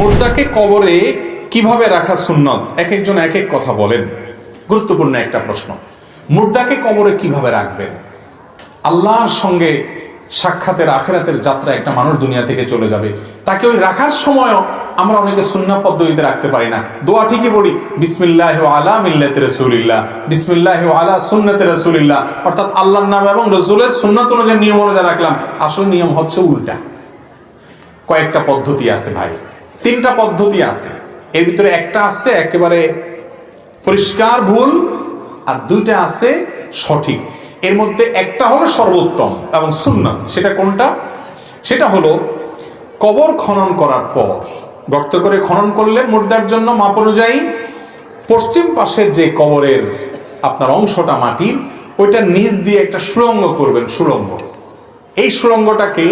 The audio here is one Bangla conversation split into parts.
মুর্দাকে কবরে কীভাবে রাখা সুন্নত? এক একজন এক এক কথা বলেন। গুরুত্বপূর্ণ একটা প্রশ্ন। মুর্দাকে কবরে কীভাবে রাখবেন? আল্লাহর সঙ্গে সাক্ষাতের আখেরাতের যাত্রা একটা মানুষ দুনিয়া থেকে চলে যাবে। তাকে ওই রাখার সময়ও আমরা অনেকে সুন্না পদ্ধতিতে রাখতে পারি না। দোয়া ঠিকই পড়ি, বিসমিল্লাহ আলা মিল্লাত রসুলিল্লাহ বিসমিল্লাহ আলা সুন্নাতে রসুলিল্লাহ অর্থাৎ আল্লাহর নাম এবং রসুলের সুন্নাত অনুযায়ী নিয়ম অনুযায়ী রাখলাম। আসল নিয়ম হচ্ছে উল্টা। কয়েকটা পদ্ধতি আছে ভাই। তিনটা পদ্ধতি আছে। এর ভিতরে একটা আছে একেবারে পরিষ্কার ভুল আর দুইটা আছে সঠিক। এর মধ্যে একটা হলো সর্বোত্তম এবং সুন্নাত। সেটা কোনটা? সেটা হলো কবর খনন করার পর। গর্ত করে খনন করলে মুর্দার জন্য মাপ অনুযায়ী পশ্চিম পাশের যে কবরের আপনার অংশটা মাটির ওইটা নিচ দিয়ে একটা সুড়ঙ্গ করবেন, সুড়ঙ্গ। এই সুড়ঙ্গটাকে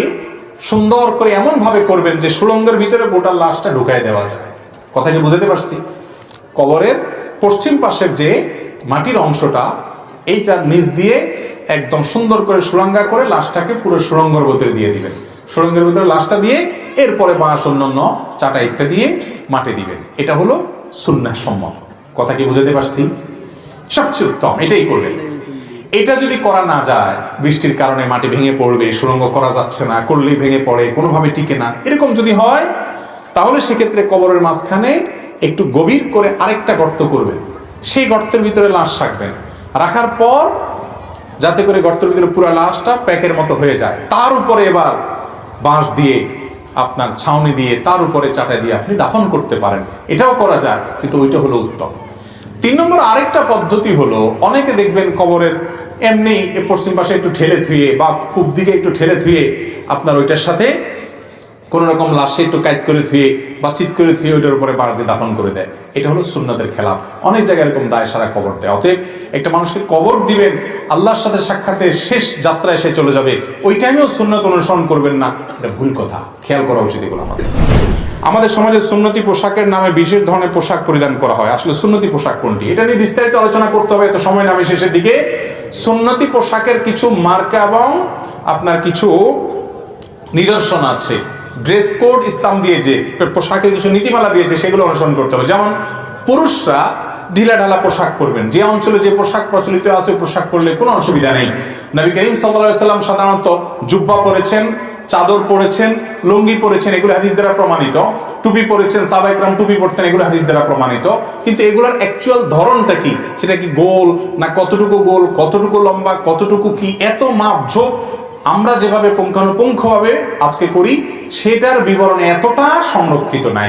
সুন্দর করে এমন ভাবে করবেন যে সুড়ঙ্গের ভিতরে গোটা লাশটা ঢুকায় দেওয়া যায়। কথা কি বুঝতে পারছি? কবরের পশ্চিম পাশের যে মাটির অংশটা এইটার নিচ দিয়ে একদম সুন্দর করে সুরঙ্গা করে লাশটাকে পুরো সুরঙ্গের ভিতরে দিয়ে দিবেন। সুরঙ্গের ভিতরে লাশটা দিয়ে এরপরে বাঁশ, অন্যান্য চাটা ইত্যাদি দিয়ে মাটি দিবেন। এটা হলো সুন্নাহ সম্মত কথা কি বুঝতে পারছি? সবচেয়ে উত্তম, এটাই করবেন। এটা যদি করা না যায়, বৃষ্টির কারণে মাটি ভেঙে পড়বে সুরঙ্গ করা যাচ্ছে না করলেই ভেঙে পড়ে, কোনোভাবে টিকে না, এরকম যদি হয়, তাহলে সেক্ষেত্রে কবরের মাঝখানে একটু গভীর করে আরেকটা গর্ত করবেন। সেই গর্তের ভিতরে লাশ রাখবেন। রাখার পর যাতে করে গর্তের ভিতরে পুরো লাশটা প্যাকের মতো হয়ে যায়। তার উপরে এবার বাঁশ দিয়ে আপনার ছাউনি দিয়ে তার উপরে চাটা দিয়ে আপনি দাফন করতে পারেন। এটাও করা যায়, কিন্তু ওইটা হলো উত্তম। তিন নম্বর আরেকটা পদ্ধতি হলো, অনেকে দেখবেন কবরের এমনি পশ্চিম পাশে একটু ঠেলে থুয়ে বা খুব দিকে একটু ঠেলে থুয়ে আপনার ওইটার সাথে কোন রকম লাশে একটু কাজ করে থুয়ে বা চিৎ করে থুয়ে ওইটার উপরে দিয়ে দাফন করে দেয়। এটা হলো সুন্নতের খেলা অনেক জায়গায় এরকম দায় সারা কবর দেয়। অতএব একটা মানুষকে কবর দিবেন, আল্লাহর সাথে সাক্ষাতের শেষ যাত্রা এসে চলে যাবে, ওই টাইমেও সুন্নত অনুসরণ করবেন না। এটা ভুল কথা। খেয়াল করা উচিত এগুলো আমাদের। আমাদের সমাজে সুন্নতি পোশাকের নামে বিশেষ ধরনের পোশাক পরিধান করা হয়। আসলে সুন্নতি পোশাক কোনটি? এটা নিয়ে বিস্তারিত আলোচনা করতে হবে, এত সময় নামে শেষের দিকে। সুন্নতি পোশাকের কিছু মার্কা এবং আপনার কিছু নিদর্শন আছে। ড্রেস কোড ইসলাম দিয়ে যে পোশাকের কিছু নীতিমালা দিয়েছে, সেগুলো অনুসরণ করতে হবে। যেমন, পুরুষরা ঢিলা ঢালা পোশাক পরবেন। যে অঞ্চলে যে পোশাক প্রচলিত আছে পোশাক পরলে কোনো অসুবিধা নেই। নবী করিম সাল্লাম সাধারণত জুব্বা পরেছেন চাদর পরেছেন, লুঙ্গি পরেছেন, এগুলো হাদিস দ্বারা প্রমাণিত। টুপি পরেছেন সাবাইক্রাম টুপি পরতেন, এগুলো হাদিস দ্বারা প্রমাণিত। কিন্তু এগুলোর অ্যাকচুয়াল ধরনটা কি? সেটা কি গোল, না কতটুকু গোল, কতটুকু লম্বা, কতটুকু কি? এত মাপঝোপ আমরা যেভাবে পুঙ্খানুপুঙ্খভাবে আজকে করি, সেটার বিবরণ এতটা সংরক্ষিত নাই।